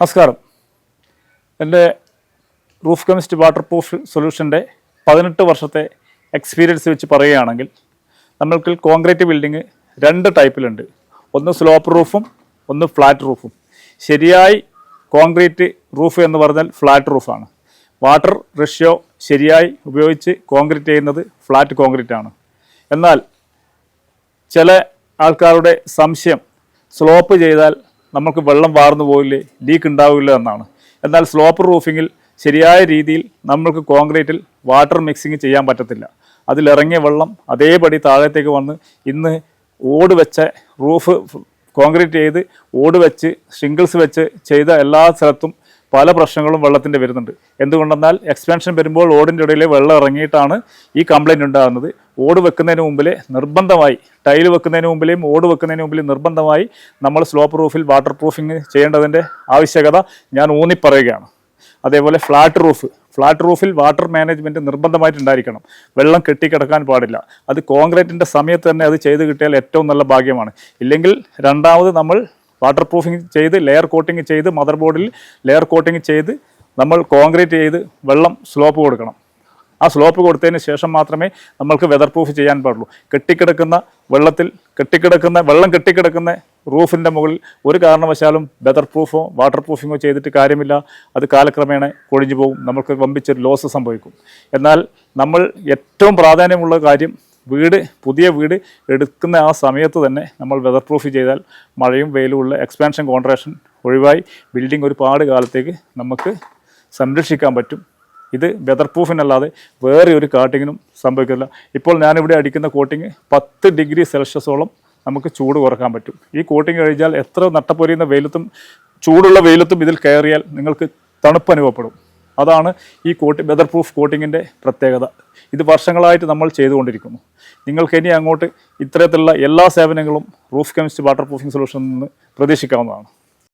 നമസ്കാരം. എന്റെ roof chemist waterproof സൊല്യൂഷന്റെ പതിനെട്ട് വർഷത്തെ എക്സ്പീരിയൻസ് വെച്ച് പറയുകയാണെങ്കിൽ നമ്മൾക്ക് കോൺക്രീറ്റ് ബിൽഡിങ് രണ്ട് ടൈപ്പിലുണ്ട്. ഒന്ന് സ്ലോപ്പ് റൂഫും ഒന്ന് ഫ്ലാറ്റ് റൂഫും. ശരിയായി കോൺക്രീറ്റ് റൂഫ് എന്ന് പറഞ്ഞാൽ ഫ്ലാറ്റ് റൂഫാണ്. വാട്ടർ റഷ്യോ ശരിയായി ഉപയോഗിച്ച് കോൺക്രീറ്റ് ചെയ്യുന്നത് ഫ്ലാറ്റ് കോൺക്രീറ്റ് ആണ്. എന്നാൽ ചില ആൾക്കാരുടെ സംശയം സ്ലോപ്പ് ചെയ്താൽ നമുക്ക് വെള്ളം വാർന്നു പോയില്ലേ? ലീക്ക് ഉണ്ടാവില്ല എന്നാണ്. എന്നാൽ സ്ലോപ്പ് റൂഫിങ്ങിൽ ശരിയായ രീതിയിൽ നമ്മൾക്ക് കോൺക്രീറ്റിൽ വാട്ടർ മിക്സിങ് ചെയ്യാൻ പറ്റത്തില്ല. അതിലിറങ്ങിയ വെള്ളം അതേപടി താഴത്തേക്ക് വന്ന് ഇന്ന് ഓട് വെച്ച റൂഫ് കോൺക്രീറ്റ് ചെയ്ത് ഓട് വെച്ച് ഷിംഗിൾസ് വെച്ച് ചെയ്ത എല്ലാ സ്ഥലത്തും പല പ്രശ്നങ്ങളും വെള്ളത്തിന്റെ വരുന്നുണ്ട്. എന്തുകൊണ്ടെന്നാൽ എക്സ്പാൻഷൻ വരുമ്പോൾ ഓടിന്റെ ഇടയിൽ വെള്ളം ഇറങ്ങിയിട്ടാണ് ഈ കംപ്ലൈന്റ് ഉണ്ടാകുന്നത്. ഓട് വെക്കുന്നതിന് മുമ്പിൽ നിർബന്ധമായി ടൈൽ വെക്കുന്നതിന് മുമ്പിലെയും ഓട് വെക്കുന്നതിന് മുമ്പിലും നിർബന്ധമായി നമ്മൾ സ്ലോപ്പ് റൂഫിൽ വാട്ടർ പ്രൂഫിങ് ചെയ്യേണ്ടതിന്റെ ആവശ്യകത ഞാൻ ഊന്നി പറയുകയാണ് അതേപോലെ ഫ്ലാറ്റ് റൂഫ് ഫ്ലാറ്റ് റൂഫിൽ വാട്ടർ മാനേജ്മെന്റ് നിർബന്ധമായിട്ട് ഉണ്ടായിരിക്കണം. വെള്ളം കെട്ടിക്കിടക്കാൻ പാടില്ല. അത് കോൺക്രീറ്റിന്റെ സമയത്ത് തന്നെ അത് ചെയ്ത് കിട്ടിയാൽ ഏറ്റവും നല്ല ഭാഗ്യമാണ്. ഇല്ലെങ്കിൽ രണ്ടാമത് നമ്മൾ വാട്ടർ പ്രൂഫിങ് ചെയ്ത് ലെയർ കോട്ടിങ് ചെയ്ത് മദർ ബോർഡിൽ ലെയർ കോട്ടിങ് ചെയ്ത് നമ്മൾ കോൺക്രീറ്റ് ചെയ്ത് വെള്ളം സ്ലോപ്പ് കൊടുക്കണം. ആ സ്ലോപ്പ് കൊടുത്തതിന് ശേഷം മാത്രമേ നമ്മൾക്ക് വെതർ പ്രൂഫ് ചെയ്യാൻ പാടുള്ളൂ. കെട്ടിക്കിടക്കുന്ന വെള്ളത്തിൽ കെട്ടിക്കിടക്കുന്ന വെള്ളം കെട്ടിക്കിടക്കുന്ന റൂഫിന്റെ മുകളിൽ ഒരു കാരണവശാലും വെതർ പ്രൂഫോ വാട്ടർ പ്രൂഫിങ്ങോ ചെയ്തിട്ട് കാര്യമില്ല. അത് കാലക്രമേണ കൊഴിഞ്ഞു പോകും. നമുക്ക് വമ്പിച്ചൊരു ലോസ് സംഭവിക്കും. എന്നാൽ നമ്മൾ ഏറ്റവും പ്രാധാന്യമുള്ള കാര്യം വീട് പുതിയ വീട് എടുക്കുന്ന ആ സമയത്ത് തന്നെ നമ്മൾ വെതർ പ്രൂഫ് ചെയ്താൽ മഴയും വെയിലും ഉള്ള എക്സ്പാൻഷൻ കോൺട്രാക്ഷൻ ഒഴിവായി ബിൽഡിംഗ് ഒരുപാട് കാലത്തേക്ക് നമുക്ക് സംരക്ഷിക്കാൻ പറ്റും. ഇത് വെതർ പ്രൂഫിനല്ലാതെ വേറെ ഒരു കാട്ടിങ്ങിനും സംഭവിക്കില്ല ഇപ്പോൾ ഞാനിവിടെ അടിക്കുന്ന കോട്ടിങ് പത്ത് ഡിഗ്രി സെൽഷ്യസോളം നമുക്ക് ചൂട് കുറയ്ക്കാൻ പറ്റും. ഈ കോട്ടിങ് കഴിഞ്ഞാൽ എത്ര നട്ടപ്പൊരിയുന്ന വെയിലത്തും ചൂടുള്ള വെയിലത്തും ഇതിൽ കയറിയാൽ നിങ്ങൾക്ക് തണുപ്പ് അനുഭവപ്പെടും. അതാണ് ഈ കോട്ടി വെതർ പ്രൂഫ് കോട്ടിങ്ങിന്റെ പ്രത്യേകത. ഇത് വർഷങ്ങളായിട്ട് നമ്മൾ ചെയ്തുകൊണ്ടിരിക്കുന്നു. നിങ്ങൾക്ക് ഇനി അങ്ങോട്ട് ഇത്തരത്തിലുള്ള എല്ലാ സേവനങ്ങളും റൂഫ് കെമിസ്റ്റ് വാട്ടർ പ്രൂഫിംഗ് സൊല്യൂഷനിൽ നിന്ന് പ്രതീക്ഷിക്കാവുന്നതാണ്.